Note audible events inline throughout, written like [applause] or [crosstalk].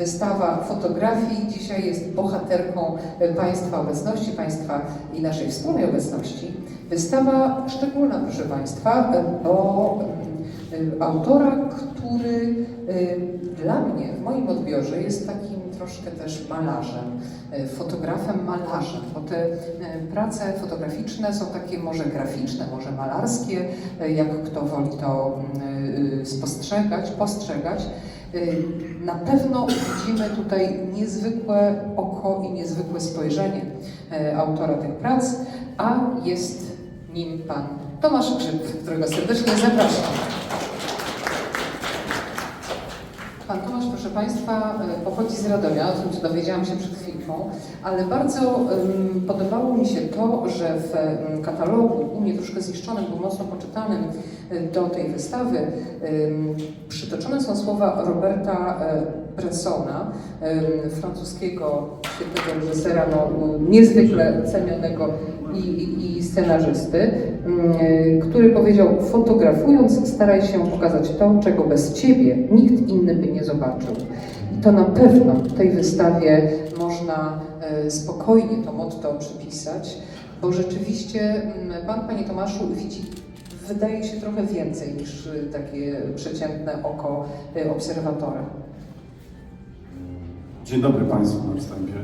wystawa fotografii dzisiaj jest bohaterką Państwa obecności, Państwa i naszej wspólnej obecności. Wystawa szczególna, proszę Państwa, bo e, autora, który e, dla mnie, w moim odbiorze, jest takim troszkę też malarzem, e, fotografem malarzem, bo te prace fotograficzne są takie może graficzne, może malarskie, jak kto woli to mm, spostrzegać, postrzegać. Na pewno widzimy tutaj niezwykłe oko i niezwykłe spojrzenie e, autora tych prac, a jest nim pan Tomasz Grzyb, którego serdecznie zapraszam. Pan Tomasz, proszę Państwa, e, pochodzi z Radomia, o tym dowiedziałam się przed ale bardzo podobało mi się to, że w katalogu, u mnie troszkę zniszczonym, bo mocno poczytanym do tej wystawy, przytoczone są słowa Roberta e, Bressona, francuskiego świetnego reżysera, no, niezwykle cenionego i, i, scenarzysty, który powiedział: Fotografując, staraj się pokazać to, czego bez ciebie nikt inny by nie zobaczył. To na pewno tej wystawie można e, spokojnie to motto przypisać, bo rzeczywiście mm, Pan, Panie Tomaszu, widzi, wydaje się, trochę więcej niż e, takie przeciętne oko e, obserwatora. Dzień dobry Państwu na wstępie.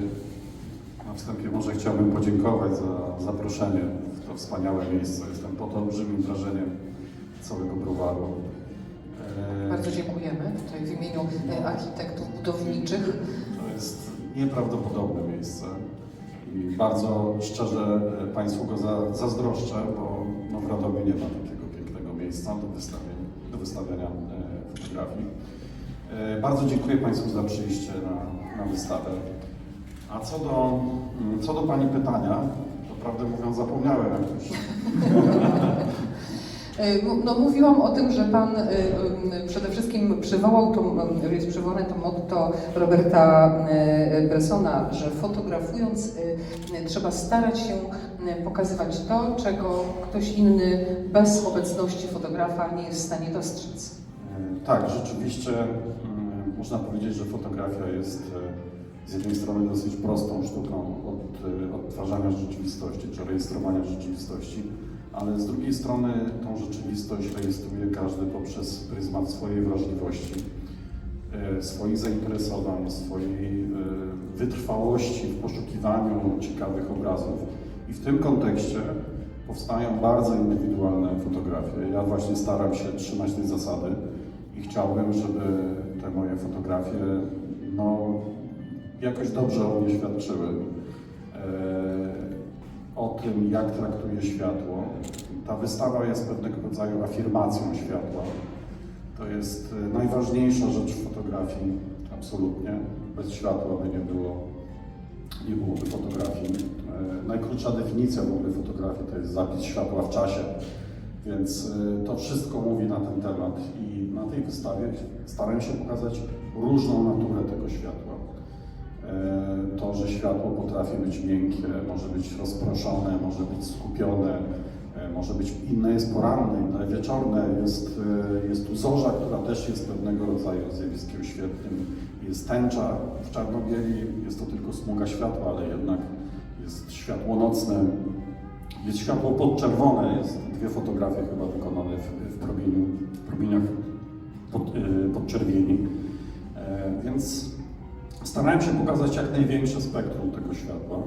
Na wstępie może chciałbym podziękować za zaproszenie w to wspaniałe miejsce. Jestem pod olbrzymim wrażeniem całego browaru. E, Bardzo dziękujemy tutaj w imieniu e, architektów budowniczych. To jest nieprawdopodobne miejsce i bardzo szczerze e, Państwu go za, zazdroszczę, bo no w Radomiu nie ma takiego pięknego miejsca do, wystawień, do wystawiania fotografii. Bardzo dziękuję Państwu za przyjście na, na wystawę. A co do, mm, co do Pani pytania, to prawdę mówiąc zapomniałem jak już. [laughs] M- No, mówiłam o tym, że Pan e, m, przede wszystkim przywołał to, jest przywołane to motto Roberta Bressona, że fotografując trzeba starać się pokazywać to, czego ktoś inny bez obecności fotografa nie jest w stanie dostrzec. Tak, rzeczywiście mm, można powiedzieć, że fotografia jest z jednej strony dosyć prostą sztuką od, odtwarzania rzeczywistości czy rejestrowania rzeczywistości, ale z drugiej strony tą rzeczywistość rejestruje każdy poprzez pryzmat swojej wrażliwości, e, swoich zainteresowań, swojej e, wytrwałości w poszukiwaniu ciekawych obrazów. I w tym kontekście powstają bardzo indywidualne fotografie. Ja właśnie staram się trzymać tej zasady i chciałbym, żeby te moje fotografie no, jakoś dobrze o mnie świadczyły. O tym, jak traktuję światło. Ta wystawa jest pewnego rodzaju afirmacją światła. To jest e, najważniejsza rzecz w fotografii, absolutnie. Bez światła by nie było, nie byłoby fotografii. E, Najkrótsza definicja w ogóle fotografii to jest zapis światła w czasie. Więc e, to wszystko mówi na ten temat i na tej wystawie staram się pokazać różną naturę tego światła. E, To, że światło potrafi być miękkie, może być rozproszone, może być skupione, e, może być inne jest poranne, inne wieczorne, jest, e, jest tu zorza, która też jest pewnego rodzaju zjawiskiem świetnym, jest tęcza w czarno-bieli, jest to tylko smuga światła, ale jednak jest światło nocne, jest światło podczerwone, jest dwie fotografie chyba wykonane w, w, promieniu, w promieniach pod, podczerwieni, więc starałem się pokazać jak największe spektrum tego światła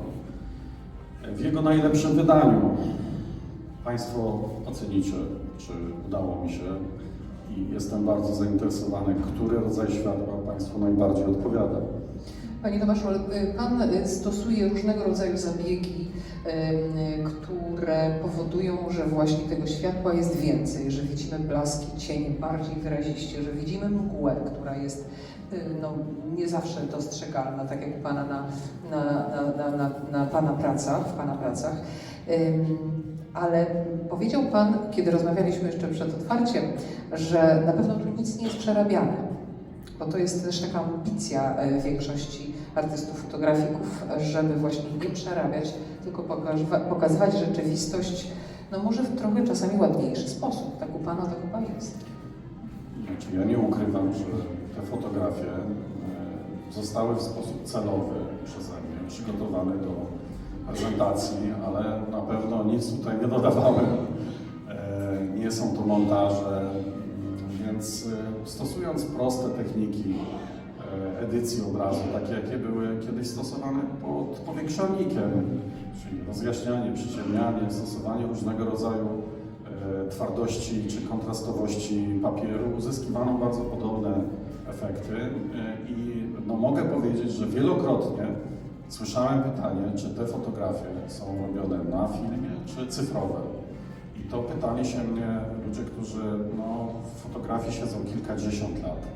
w jego najlepszym wydaniu. Państwo ocenicie, czy udało mi się i jestem bardzo zainteresowany, który rodzaj światła Państwu najbardziej odpowiada. Panie Tomaszu, y, Pan y, stosuje różnego rodzaju zabiegi, ym, które powodują, że właśnie tego światła jest więcej, że widzimy blaski, cienie bardziej wyraziście, że widzimy mgłę, która jest no, nie zawsze dostrzegalna, tak jak u Pana na, na, na, na, na, na Pana pracach, w Pana pracach. Ale powiedział Pan, kiedy rozmawialiśmy jeszcze przed otwarciem, że na pewno tu nic nie jest przerabiane bo to jest też taka ambicja e, większości artystów, fotografików, żeby właśnie nie przerabiać, tylko pokazywa- pokazywać rzeczywistość, no może w trochę czasami ładniejszy sposób. Tak u Pana to chyba jest. Znaczy, ja nie ukrywam, że te fotografie e, zostały w sposób celowy przeze mnie przygotowane do prezentacji, ale na pewno nic tutaj nie dodawałem. E, Nie są to montaże, więc e, stosując proste techniki e, edycji obrazu, takie jakie były kiedyś stosowane pod powiększalnikiem, czyli rozjaśnianie, przyciemnianie, stosowanie różnego rodzaju e, twardości czy kontrastowości papieru, uzyskiwano bardzo podobne efekty i no, mogę powiedzieć, że wielokrotnie słyszałem pytanie, czy te fotografie są robione na filmie, czy cyfrowe. To pytanie się mnie ludzie, którzy no, w fotografii siedzą kilkadziesiąt lat,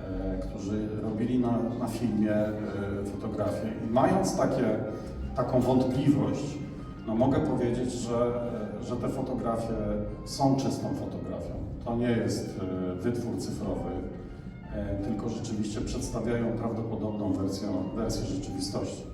e, którzy robili na, na filmie e, fotografię i mając takie, taką wątpliwość, no mogę powiedzieć, że, że te fotografie są czystą fotografią. To nie jest e, wytwór cyfrowy, e, tylko rzeczywiście przedstawiają prawdopodobną wersję, wersję rzeczywistości.